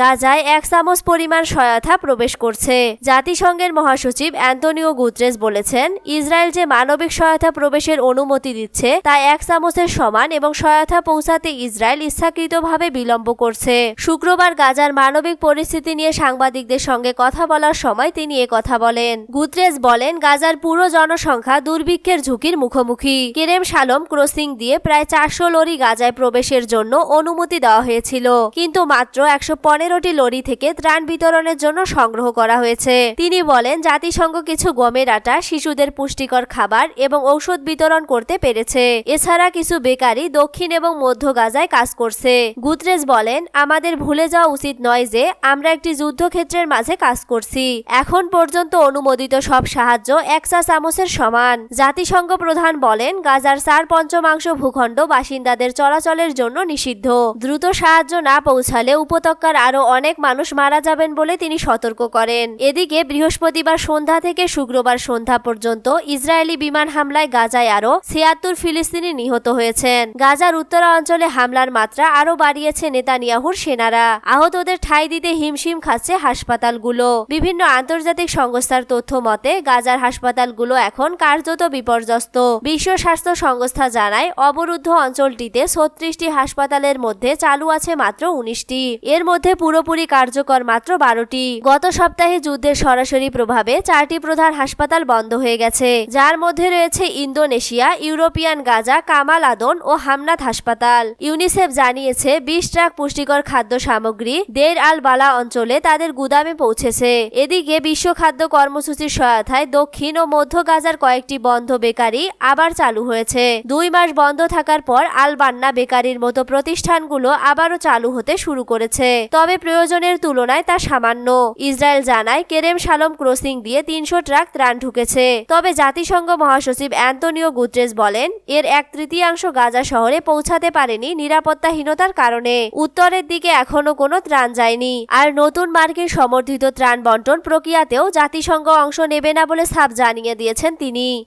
গাজায় এক চামচ পরিমাণ সহায়তা প্রবেশ করছে। জাতিসংঘের মহাসচিব অ্যান্তনিও গুত্রেস বলেছেন, ইসরায়েল যে মানবিক সহায়তা প্রবেশের অনুমতি দিচ্ছে, তা এক চামচের সমান এবং সহায়তা পৌঁছাতে ইসরায়েল ইচ্ছাকৃতভাবে বিলম্ব করছে। শুক্রবার গাজার মানবিক পরিস্থিতি নিয়ে সাংবাদিকদের সঙ্গে কথা বলার সময় তিনি কথা বলেন। গুত্রেস বলেন, গাজার পুরো জনসংখ্যা দুর্ভিক্ষের ঝুঁকির মুখোমুখি। কেরেম শালম ক্রসিং দিয়ে প্রায় চারশো লরি গাজায় প্রবেশের জন্য অনুমতি দেওয়া হয়েছিল, কিন্তু মাত্র একশো পনেরোটি লরি থেকে ত্রাণ বিতরণের জন্য সংগ্রহ করা হয়েছে। তিনি বলেন, জাতিসংঘ কিছু গমের আটা, শিশুদের পুষ্টিকর খাবার এবং ঔষধ বিতরণ করতে পেরেছে। এছাড়া কিছু বেকারি দক্ষিণ এবং মধ্য গাজায় কাজ করছে। গুত্রেস বলেন, আমাদের ভুলে যাওয়া উচিত নয় যে আমরা একটি যুদ্ধক্ষেত্রের মাঝে কাজ করছি। এখন পর্যন্ত অনুমোদিত সব সাহায্য এক চা চামচের সমান। জাতিসংঘ প্রধান বলেন, গাজার চার পঞ্চমাংশ ভূখণ্ড বাসিন্দাদের চলাচলের জন্য নিষিদ্ধ। দ্রুত সাহায্য না পৌঁছালে উপত্যকার আরও অনেক মানুষ মারা যাবেন বলে তিনি সতর্ক করেন। এদিকে বৃহস্পতিবার সন্ধ্যা থেকে শুক্রবার সন্ধ্যা পর্যন্ত ইসরায়েলি বিমান হামলায় গাজায় আরও ছিয়াত্তর ফিলিস্তিনি নিহত হয়েছেন। গাজার উত্তরাঞ্চলে হামলার মাত্রা আরও বাড়িয়েছে নেতানিয়াহুর সেনারা। আহতদের ঠাঁই দিতে হিমশিম খাচ্ছে হাসপাতালগুলো। বিভিন্ন আন্তর্জাতিক সংস্থার তথ্য মতে, গাজার হাসপাতালগুলো এখন কার্যত বিপর্যস্ত। বিশ্ব স্বাস্থ্য সংস্থা জানায়, অবরুদ্ধ অঞ্চলটিতে ছত্রিশটি হাসপাতালের মধ্যে চালু আছে মাত্র উনিশটি। এর মধ্যে পুরোপুরি কার্যকর মাত্র বারোটি। গত সপ্তাহে যুদ্ধের সরাসরি প্রভাবে চারটি প্রধান হাসপাতাল বন্ধ হয়ে গেছে। যার মধ্যে রয়েছে Indonesia, European Gaza, Kamal Adwan ও হামনাথ হাসপাতাল। ইউনিসেফ জানিয়েছে, বিশ ট্রাক পুষ্টিকর খাদ্য সামগ্রী দের আল বালা অঞ্চলে তাদের গুদামে পৌঁছেছে। এদিকে বিশ্ব খাদ্য কর্মসূচির সহায়তায় দক্ষিণ ও মধ্য গাজার কয়েকটি বন্ধ বেকারি আবার চালু হয়েছে। দুই মাস বন্ধ থাকার পর আল বান্না বেকারির মতো প্রতিষ্ঠানগুলো আবারও চালু হতে শুরু করেছে। তবে প্রয়োজনের তুলনায় তা সামান্য। ইসরায়েল জানায় কেরেম শালম ক্রসিং দিয়ে তিনশো ট্রাক ত্রাণ ঢুকেছে। তবে জাতিসংঘ মহাসচিব অ্যান্তনিও গুত্রেস বলেন, এর এক তৃতীয়াংশ গাজা শহরে পৌঁছাতে পারেনি নিরাপত্তাহীনতার কারণে। উত্তরের দিকে এখনও কোনো ত্রাণ যায়নি। আর নতুন মার্কিন সমর্থিত ত্রাণ বন্টন প্রক্রিয়াতেও জাতিসংঘ অংশ নেবে না বলে সাফ জানিয়ে দিয়েছেন তিনি।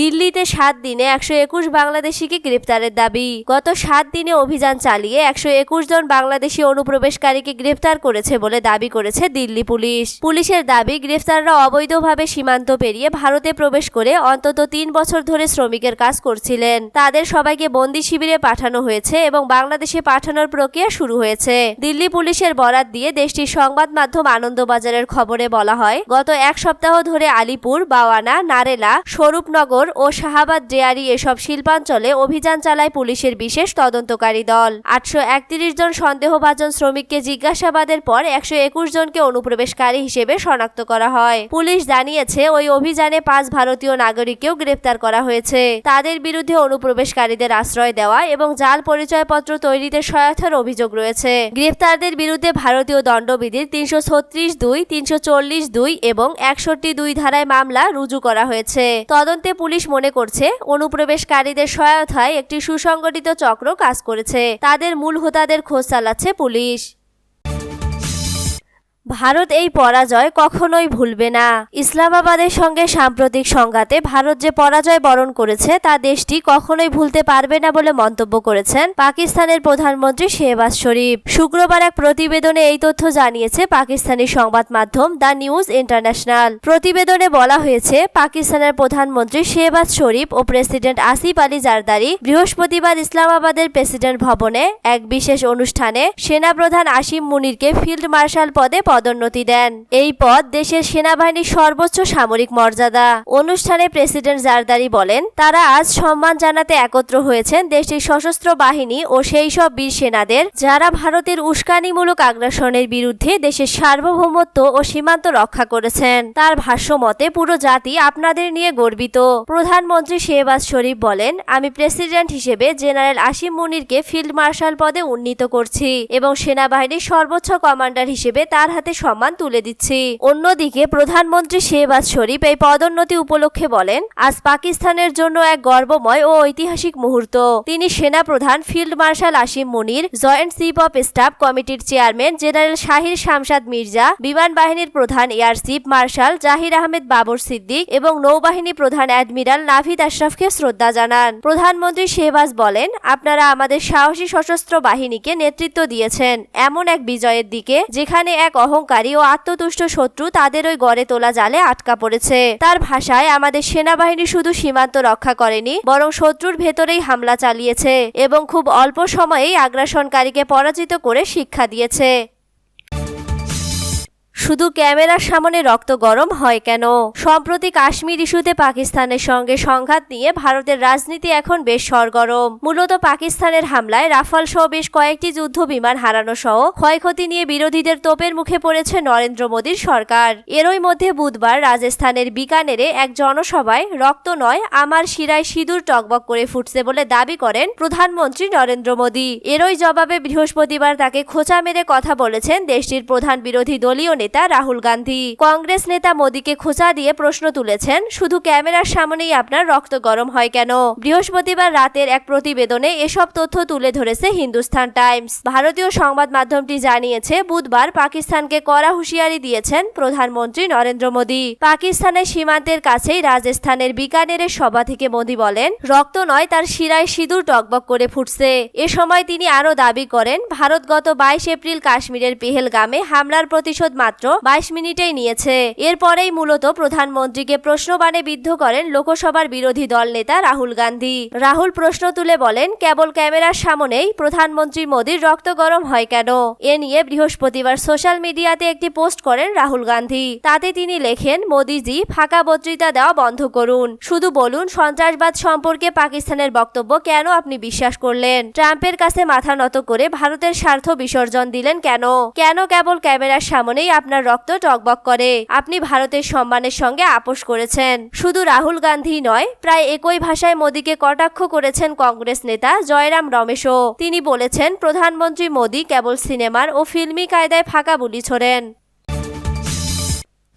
দিল্লিতে সাত দিনে একশো একুশ বাংলাদেশিকে গ্রেপ্তারের দাবি। গত সাত দিনে অভিযান চালিয়ে একশো একুশ জন বাংলাদেশি অনুপ্রবেশকারীকে গ্রেফতার করেছে বলে দাবি করেছে দিল্লি পুলিশ। পুলিশের দাবি গ্রেফতাররা অবৈধভাবে সীমান্ত পেরিয়ে ভারতে প্রবেশ করে অন্তত তিন বছর ধরে শ্রমিকের কাজ করছিলেন। তাদের সবাইকে বন্দি শিবিরে পাঠানো হয়েছে এবং বাংলাদেশে পাঠানোর প্রক্রিয়া শুরু হয়েছে। দিল্লি পুলিশের বরাত দিয়ে দেশটির সংবাদ মাধ্যম আনন্দবাজারের খবরে বলা হয়, গত এক সপ্তাহ ধরে আলিপুর, বাওয়ানা, নারেলা, স্বরূপনগর ও শাহাবাদ ডেয়ারি এসব শিল্পাঞ্চলে অভিযান চালায় পুলিশের বিশেষ তদন্তকারী দল। আটশো একত্রিশ জন সন্দেহভাজন শ্রমিককে জিজ্ঞাসাবাদের পর একশো একুশ জনকে অনুপ্রবেশকারী হিসেবে শনাক্ত করা হয়। পুলিশ জানিয়েছে, ওই অভিযানে পাঁচ ভারতীয় নাগরিককেও গ্রেপ্তার করা হয়েছে। তাদের বিরুদ্ধে অনুপ্রবেশকারীদের আশ্রয় দেওয়া এবং জাল পরিচয়পত্র তৈরিতে সহায়তার অভিযোগ রয়েছে। গ্রেপ্তারদের বিরুদ্ধে ভারতীয় দণ্ডবিধির তিনশো ছত্রিশ দুই, তিনশো চল্লিশ দুই এবং একষট্টি দুই ধারায় মামলা রুজু করা হয়েছে। তদন্তে পুলিশ মনে করছে, অনুপ্রবেশকারীদের সহায়তায় একটি সুসংগঠিত চক্র কাজ করেছে। তাদের মূল হোতাদের খোঁজ চালাচ্ছে পুলিশ। ভারত এই পরাজয় কখনোই ভুলবে না। ইসলামাবাদের সঙ্গে সাম্প্রতিক সংঘাতে ভারত যে পরাজয় বরণ করেছে, তা দেশটি কখনোই ভুলতে পারবে না বলে মন্তব্য করেছেন পাকিস্তানের প্রধানমন্ত্রী শেহবাজ শরীফ। শুক্রবার এক প্রতিবেদনে এই তথ্য জানিয়েছে পাকিস্তানি সংবাদ মাধ্যম দ্য নিউজ ইন্টারন্যাশনাল। প্রতিবেদনে বলা হয়েছে, পাকিস্তানের প্রধানমন্ত্রী শেহবাজ শরীফ ও প্রেসিডেন্ট আসিফ আলী জারদারি বৃহস্পতিবার ইসলামাবাদের প্রেসিডেন্ট ভবনে এক বিশেষ অনুষ্ঠানে সেনাপ্রধান আসিম মুনিরকে ফিল্ড মার্শাল পদে পদোন্নতি দেন। এই পদ দেশের সেনাবাহিনীর সর্বোচ্চ সামরিক মর্যাদা। অনুষ্ঠানে প্রেসিডেন্ট জারদারি বলেন, তারা আজ সম্মান জানাতে একত্র হয়েছেন দেশটির সশস্ত্র বাহিনী ও সেই সব বীর সেনাদের, যারা ভারতের উস্কানিমূলক আগ্রাসনের বিরুদ্ধে দেশের সার্বভৌমত্ব ও সীমান্ত রক্ষা করেছেন। তার ভাষ্য মতে, পুরো জাতি আপনাদের নিয়ে গর্বিত। প্রধানমন্ত্রী শেহবাজ শরীফ বলেন, আমি প্রেসিডেন্ট হিসেবে জেনারেল আসিম মুনিরকে ফিল্ড মার্শাল পদে উন্নীত করছি এবং সেনাবাহিনীর সর্বোচ্চ কমান্ডার হিসেবে তার হাতে হাতে সম্মান তুলে দিচ্ছি। অন্যদিকে প্রধানমন্ত্রী শেহবাজ শরীফ এই পদোন্নতি উপলক্ষে বলেন, আজ পাকিস্তানের জন্য এক গর্বময় ও ঐতিহাসিক মুহূর্ত। তিনি সেনা প্রধান field marshal Asim Munir, joint chief of staff কমিটির চেয়ারম্যান জেনারেল শাহির শামসাদ মির্জা, বিমান বাহিনীর প্রধান air chief marshal Zaheer Ahmed Babar Siddique এবং নৌবাহিনী প্রধান অ্যাডমিরাল নাভিদ আশরাফকে শ্রদ্ধা জানান। প্রধানমন্ত্রী শেহবাজ বলেন, আপনারা আমাদের সাহসী সশস্ত্র বাহিনীকে নেতৃত্ব দিয়েছেন এমন এক বিজয়ের দিকে, যেখানে এক অহংকারী ও আত্মতুষ্ট শত্রু তাদের ওই গড়ে তোলা জালে আটকা পড়েছে। তার ভাষায় আমাদের সেনাবাহিনী শুধু সীমান্ত রক্ষা করেনি, বরং শত্রুর ভেতরেই হামলা চালিয়েছে এবং খুব অল্প সময়েই আগ্রাসনকারীকে পরাজিত করে শিক্ষা দিয়েছে। শুধু ক্যামেরার সামনে রক্ত গরম হয় কেন? সম্প্রতি কাশ্মীর ইস্যুতে পাকিস্তানের সঙ্গে সংঘাত নিয়ে ভারতের রাজনীতি এখন বেশ সরগরম। মূলত পাকিস্তানের হামলায় রাফাল সহ বেশ কয়েকটি যুদ্ধ বিমান হারানো সহ ক্ষয়ক্ষতি নিয়ে বিরোধীদের তোপের মুখে পড়েছে নরেন্দ্র মোদীর সরকার। এরই মধ্যে বুধবার রাজস্থানের বিকানেরে এক জনসভায় রক্ত নয়, আমার শিরায় সিঁদুর টকবক করে ফুটছে বলে দাবি করেন প্রধানমন্ত্রী নরেন্দ্র মোদী। এরই জবাবে বৃহস্পতিবার তাকে খোঁচা মেরে কথা বলেছেন দেশটির প্রধান বিরোধী দলীয় নেতা রাহুল গান্ধী। কংগ্রেস নেতা মোদীকে খোঁচা দিয়ে প্রশ্ন তুলেছেন, শুধু ক্যামেরার সামনেই আপনার রক্ত গরম হয় কেন? বৃহস্পতিবার রাতের এক প্রতিবেদনে এসব তথ্য তুলে ধরেছে হিন্দুস্তান টাইমস। ভারতীয় সংবাদ মাধ্যমটি জানিয়েছে, বুধবার পাকিস্তানকে কড়া হুঁশিয়ারি দিয়েছেন প্রধানমন্ত্রী নরেন্দ্র মোদী। পাকিস্তানের সীমান্তের কাছেই রাজস্থানের বিকানেরের সভা থেকে মোদী বলেন, রক্ত নয়, তার শিরায় সিঁদুর টকবক করে ফুটছে। এ সময় তিনি আরও দাবি করেন, ভারত গত বাইশ এপ্রিল কাশ্মীরের পেহেলগামে হামলার প্রতিশোধ মাত্র বাইশ মিনিটেই নিয়েছে। এরপরেই মূলত প্রধানমন্ত্রীকে প্রশ্নবাণে বিদ্ধ করেন লোকসভার বিরোধী দল নেতা রাহুল গান্ধী। রাহুল প্রশ্ন তুলে বলেন, কেবল ক্যামেরার সামনেই প্রধানমন্ত্রী মোদীর রক্ত গরম হয় কেন? এ নিয়ে বৃহস্পতিবার সোশ্যাল মিডিয়াতে একটি পোস্ট করেন রাহুল গান্ধী। তাতে তিনি লেখেন, মোদীজি, ফাঁকা বক্তৃতা দেওয়া বন্ধ করুন। শুধু বলুন, সন্ত্রাসবাদ সম্পর্কে পাকিস্তানের বক্তব্য কেন আপনি বিশ্বাস করলেন? ট্রাম্পের কাছে মাথা নত করে ভারতের স্বার্থ বিসর্জন দিলেন কেন? কেন কেবল ক্যামেরার সামনেই আপনার রক্ত টকবক করে। আপনি ভারতের সম্মানের সঙ্গে আপোষ করেছেন। শুধু রাহুল গান্ধী নয়, প্রায় একই ভাষায় মোদীকে কটাক্ষ করেছেন কংগ্রেস নেতা জয়রাম রমেশও। তিনি বলেছেন, প্রধানমন্ত্রী মোদী কেবল সিনেমার ও ফিল্মি কায়দায় ফাঁকা বুলি ছোড়েন।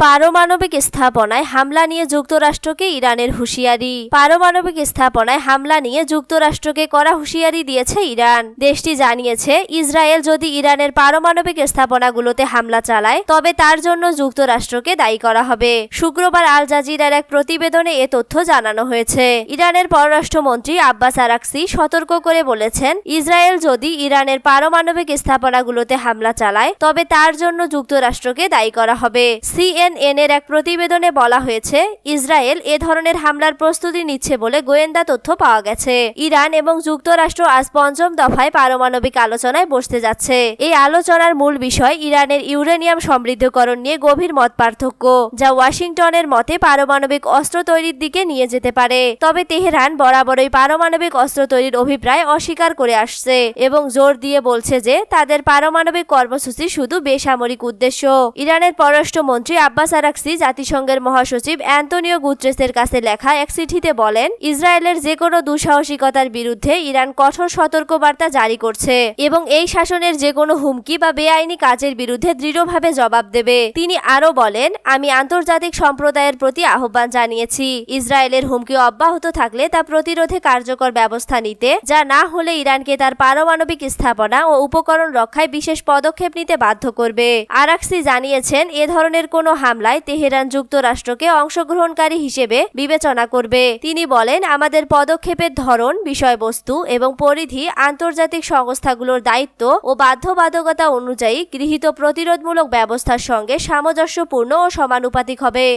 পারমাণবিক স্থাপনায় হামলা নিয়ে যুক্তরাষ্ট্রকে ইরানের হুঁশিয়ারি। পারমাণবিক স্থাপনায় হামলা নিয়ে যুক্তরাষ্ট্রকে করা হুঁশিয়ারি দিয়েছে ইরান। দেশটি জানিয়েছে, ইসরায়েল যদি ইরানের পারমাণবিক স্থাপনাগুলোতে হামলা চালায়, তবে তার জন্য যুক্তরাষ্ট্রকে দায়ী করা হবে। শুক্রবার আল জাজিরার এক প্রতিবেদনে এ তথ্য জানানো হয়েছে। ইরানের পররাষ্ট্রমন্ত্রী আব্বাস আরাকসি সতর্ক করে বলেছেন, ইসরায়েল যদি ইরানের পারমাণবিক স্থাপনাগুলোতে হামলা চালায়, তবে তার জন্য যুক্তরাষ্ট্রকে দায়ী করা হবে। সিএন সিএনএন এর এক প্রতিবেদনে বলা হয়েছে, ইসরায়েল এ ধরনের হামলার প্রস্তুতি নিচ্ছে বলে গোয়েন্দা তথ্য পাওয়া গেছে। ইরান এবং যুক্তরাষ্ট্র আজ পঞ্চম দফায় পারমাণবিক আলোচনায় বসতে যাচ্ছে। এই আলোচনার মূল বিষয় ইরানের ইউরেনিয়াম সমৃদ্ধকরণ নিয়ে গভীর মত পার্থক্য, যা ওয়াশিংটনের মতে পারমাণবিক অস্ত্র তৈরির দিকে নিয়ে যেতে পারে। তবে তেহরান বরাবরই পারমাণবিক অস্ত্র তৈরির অভিপ্রায় অস্বীকার করে আসছে এবং জোর দিয়ে বলছে যে তাদের পারমাণবিক কর্মসূচি শুধু বেসামরিক উদ্দেশ্য। ইরানের পররাষ্ট্রমন্ত্রী আব্বাস আরাকসি, জাতিসংঘের মহাসচিব অ্যান্তনিও গুত্রেসের কাছে লেখা এক চিঠিতে বলেন, ইসরায়েলের যে কোনো দুঃসাহসিকতার বিরুদ্ধে ইরান কঠোর সতর্কবার্তা জারি করছে এবং এই শাসনের যে কোনো হুমকি বা বেআইনি কাজের বিরুদ্ধে দৃঢ়ভাবে জবাব দেবে। তিনি আরও বলেন, আমি আন্তর্জাতিক সম্প্রদায়ের প্রতি আহ্বান জানিয়েছি, ইসরায়েলের হুমকি অব্যাহত থাকলে তা প্রতিরোধে কার্যকর ব্যবস্থা নিতে, যা না হলে ইরানকে তার পারমাণবিক স্থাপনা ও উপকরণ রক্ষায় বিশেষ পদক্ষেপ নিতে বাধ্য করবে। আরাকসি জানিয়েছেন, এ ধরনের কোনো হামলায় তেহরান যুক্তরাষ্ট্রকে অংশগ্রহণকারী হিসেবে বিবেচনা করবে। তিনি বলেন, আমাদের পদক্ষেপের ধরন, বিষয়বস্তু এবং পরিধি, আন্তর্জাতিক সংস্থাগুলোর দায়িত্ব ও বাধ্যবাধকতা অনুযায়ী গৃহীত প্রতিরোধমূলক ব্যবস্থার সঙ্গে সামঞ্জস্যপূর্ণ ও সমানুপাতিক হবে।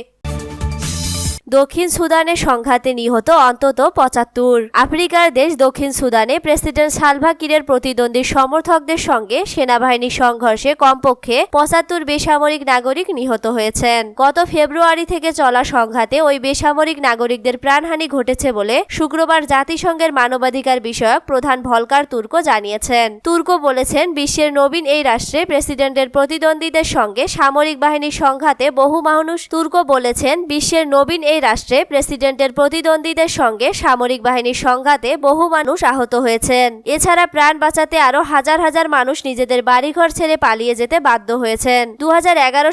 দক্ষিণ সুদানে সংঘাতে নিহত অন্তত পঁচাত্তর। আফ্রিকার দেশ দক্ষিণ সুদানে প্রেসিডেন্ট সালভা কিরের প্রতিদ্বন্দ্বী সমর্থকদের সঙ্গে সেনাবাহিনীর সংঘর্ষে কমপক্ষে পঁচাত্তর বেসামরিক নাগরিক নিহত হয়েছেন। গত ফেব্রুয়ারি থেকে চলা সংঘাতে ওই বেসামরিক নাগরিকদের প্রাণহানি ঘটেছে বলে শুক্রবার জাতিসংঘের মানবাধিকার বিষয়ক প্রধান ভলকার তুর্ক জানিয়েছেন। তুর্ক বলেছেন, বিশ্বের নবীন এই রাষ্ট্রে প্রেসিডেন্টের প্রতিদ্বন্দ্বীদের সঙ্গে সামরিক বাহিনীর সংঘাতে বহু মানুষ তুর্ক বলেছেন, বিশ্বের নবীন এই রাষ্ট্রে প্রেসিডেন্টের প্রতিদ্বন্দ্বীদের সঙ্গে সামরিক বাহিনীর সংঘাতে বহু মানুষ আহত হয়েছেন। এছাড়া প্রাণ বাঁচাতে আরও হাজার হাজার মানুষ নিজেদের বাড়িঘর ছেড়ে পালিয়ে যেতে বাধ্য হয়েছেন। দু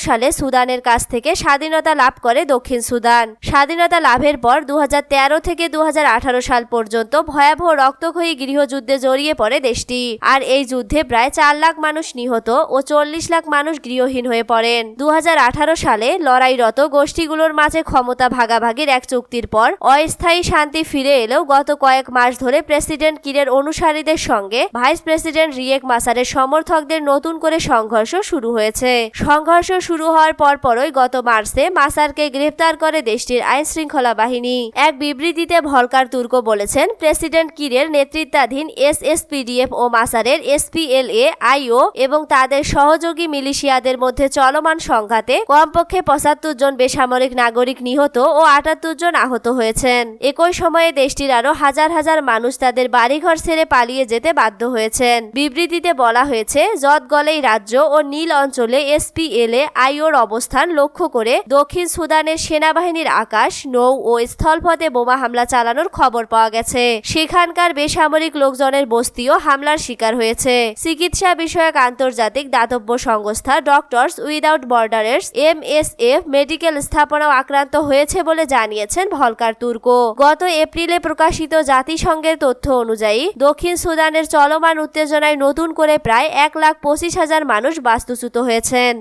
সালে সুদানের কাছ থেকে স্বাধীনতা লাভ করে দক্ষিণ সুদান। স্বাধীনতা লাভের পর দুহাজার তেরো থেকে দু হাজার আঠারো সাল পর্যন্ত ভয়াবহ রক্তক্ষয়ী গৃহযুদ্ধে জড়িয়ে পড়ে দেশটি। আর এই যুদ্ধে প্রায় চার লাখ মানুষ নিহত ও চল্লিশ লাখ মানুষ গৃহহীন হয়ে পড়েন। দু হাজার আঠারো সালে লড়াইরত গোষ্ঠীগুলোর মাঝে ক্ষমতা ভাগাভাগির এক চুক্তির পর অস্থায়ী শান্তি ফিরে এলেও গত কয়েক মাস ধরে প্রেসিডেন্ট কিরের অনুসারীদের সঙ্গে ভাইস প্রেসিডেন্ট রিয়েক মাসারের সমর্থকদের নতুন করে সংঘর্ষ শুরু হয়েছে। সংঘর্ষ শুরু হওয়ার পরপরই গত মার্চে মাসারকে গ্রেফতার করে দেশটির আইন শৃঙ্খলা বাহিনী। এক বিবৃতিতে ভলকার তুর্ক বলেছেন, প্রেসিডেন্ট কিরের নেতৃত্বাধীন এসএসপিডিএফ ও মাসারের এসপিএলএ আইও এবং তাদের সহযোগী মিলিশিয়াদের মধ্যে চলমান সংঘাতে কমপক্ষে পঁচাত্তর জন বেসামরিক নাগরিক নিহত আটাত্তর জন আহত হয়েছেন। একই সময়ে দেশটির আরও হাজার হাজার মানুষ তাদের বাড়িঘর ছেড়ে পালিয়ে যেতে বাধ্য হয়েছেন। বিবৃতিতে বলা হয়েছে জতগলেই রাজ্য ও নীল অঞ্চলে এসপিএলএ আইওর অবস্থান লক্ষ্য করে দক্ষিণ সুদানের সেনাবাহিনীর আকাশ, নৌ ও স্থলপথে বোমা হামলা চালানোর খবর পাওয়া গেছে। সেখানকার বেসামরিক লোকজনের বস্তিও হামলার শিকার হয়েছে। চিকিৎসা বিষয়ক আন্তর্জাতিক দাতব্য সংস্থা ডক্টরস উইদাউট বর্ডারের এমএসএফ মেডিকেল স্থাপনাও আক্রান্ত হয়েছে বলে জানিয়েছেন ভলকার তুর্ক। গত এপ্রিলে প্রকাশিত জাতিসংঘের তথ্য অনুযায়ী, দক্ষিণ সুদানের চলমান উত্তেজনায় নতুন করে প্রায় এক লাখ পঁচিশ হাজার মানুষ বাস্তুচ্যুত হয়েছেন।